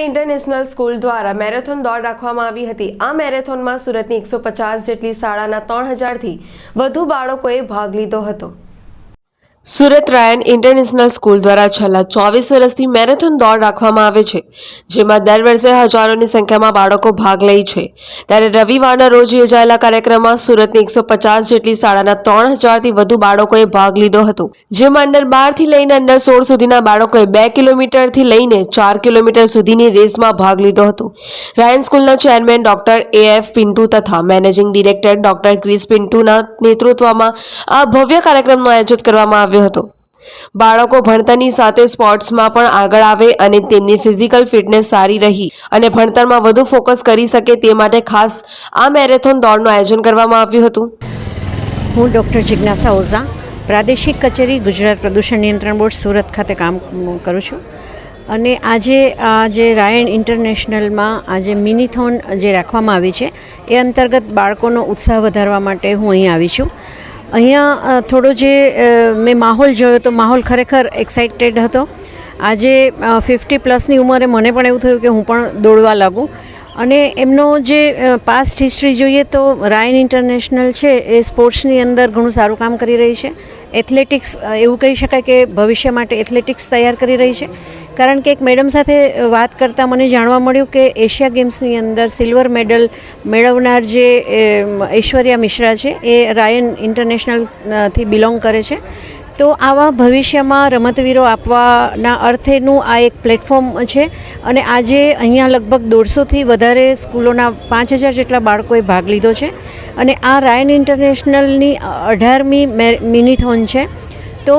International school દ્વારા marathon દોડ રાખવામાં આવી હતી. આ મેરેથોનમાં સુરતની એકસો પચાસ જેટલી શાળાના ત્રણ હજારથી વધુ બાળકોએ ભાગ લીધો હતો. સુરત રાયન ઇન્ટરનેશનલ સ્કૂલ દ્વારા છેલ્લા ચોવીસ વર્ષથી મેરેથોન દોડ રાખવામાં આવે છે, જેમાં દર વર્ષે હજારોની સંખ્યામાં બાળકો ભાગ લે છે. ત્યારે રવિવારના રોજ યોજાયેલા કાર્યક્રમમાં સુરતની એકસો પચાસ જેટલી શાળાના ત્રણ હજારથી વધુ બાળકોએ ભાગ લીધો હતો, જેમાં અંડર બારથી લઈને અંડર સોળ સુધીના બાળકોએ બે કિલોમીટરથી લઈને ચાર કિલોમીટર સુધીની રેસમાં ભાગ લીધો હતો. રાયન સ્કૂલના chairman doctor A F Pinto તથા મેનેજિંગ ડિરેક્ટર ડોક્ટર ક્રિસ પિન્ટુના નેતૃત્વમાં આ ભવ્ય કાર્યક્રમનું આયોજન કરવામાં આવ્યો હતો. બાળકો ભણતરની સાથે સ્પોર્ટ્સમાં પણ આગળ આવે અને તેમની ફિઝિકલ ફિટનેસ સારી રહી અને ભણતરમાં વધુ ફોકસ કરી શકે તે માટે ખાસ આ મેરેથોન દોડનું આયોજન કરવામાં આવ્યું હતું. હું ડૉક્ટર જિજ્ઞાસા ઓઝા, પ્રાદેશિક કચેરી, ગુજરાત પ્રદૂષણ નિયંત્રણ બોર્ડ, સુરત ખાતે કામ કરું છું. અને આજે આ જે રાયણ ઇન્ટરનેશનલમાં આજે મિનિથોન જે રાખવામાં આવી છે, એ અંતર્ગત બાળકોનો ઉત્સાહ વધારવા માટે હું અહીં આવી છું. અહીંયા થોડો જે મેં માહોલ જોયો તો માહોલ ખરેખર એક્સાઇટેડ હતો. આજે ફિફ્ટી પ્લસની ઉંમરે મને પણ એવું થયું કે હું પણ દોડવા લાગું. અને એમનો જે પાસ્ટ હિસ્ટ્રી જોઈએ તો રાયન ઇન્ટરનેશનલ છે, એ સ્પોર્ટ્સની અંદર ઘણું સારું કામ કરી રહી છે. એથ્લેટિક્સ એવું કહી શકાય કે ભવિષ્ય માટે એથ્લેટિક્સ તૈયાર કરી રહી છે. કારણ કે એક મેડમ સાથે વાત કરતાં મને જાણવા મળ્યું કે એશિયા ગેમ્સની અંદર સિલ્વર મેડલ મેળવનાર જે ઐશ્વર્યા મિશ્રા છે, એ રાયન ઇન્ટરનેશનલથી બિલોંગ કરે છે. તો આવા ભવિષ્યમાં રમતવીરો આપવાના અર્થેનું આ એક પ્લેટફોર્મ છે અને આજે અહીંયા લગભગ દોઢસોથી વધારે સ્કૂલોના પાંચ હજાર જેટલા બાળકોએ ભાગ લીધો છે. અને આ રાયન ઇન્ટરનેશનલની અઢારમી મિનિથોન છે. તો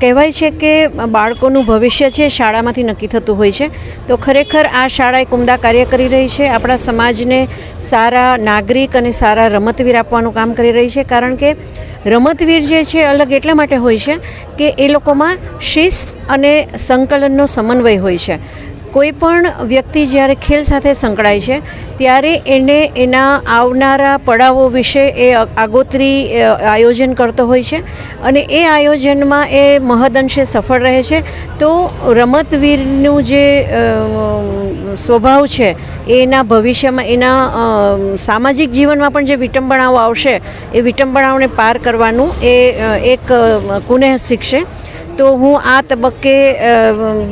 કહેવાય છે કે બાળકોનું ભવિષ્ય છે શાળામાંથી નક્કી થતું હોય છે. તો ખરેખર આ શાળા એક ઉમદા કાર્ય કરી રહી છે. આપણા સમાજને સારા નાગરિક અને સારા રમતવીર આપવાનું કામ કરી રહી છે. કારણ કે રમતવીર જે છે અલગ એટલા માટે હોય છે કે એ લોકોમાં શિસ્ત અને સંકલનનો સમન્વય હોય છે. કોઈ પણ વ્યક્તિ જ્યારે ખેલ સાથે સંકળાય છે, ત્યારે એને એના આવનારા પડાવો વિશે એ આગોતરી આયોજન કરતો હોય છે અને એ આયોજનમાં એ મહદઅંશે સફળ રહે છે. તો રમતવીરનું જે સ્વભાવ છે, એના ભવિષ્યમાં, એના સામાજિક જીવનમાં પણ જે વિટંબણાઓ આવશે, એ વિટંબણાઓને પાર કરવાનું એ એક કુનેહ શીખશે. તો હું આ તબક્કે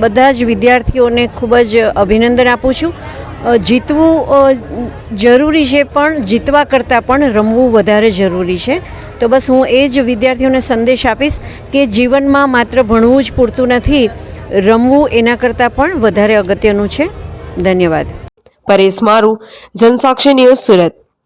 બધા જ વિદ્યાર્થીઓને ખૂબ જ અભિનંદન આપું છું. જીતવું જરૂરી છે પણ જીતવા કરતાં પણ રમવું વધારે જરૂરી છે. તો બસ હું એ જ વિદ્યાર્થીઓને સંદેશ આપીશ કે જીવનમાં માત્ર ભણવું જ પૂરતું નથી, રમવું એના કરતાં પણ વધારે અગત્યનું છે. ધન્યવાદ. પરેશ મારું, જનસાક્ષી ન્યૂઝ સુરત.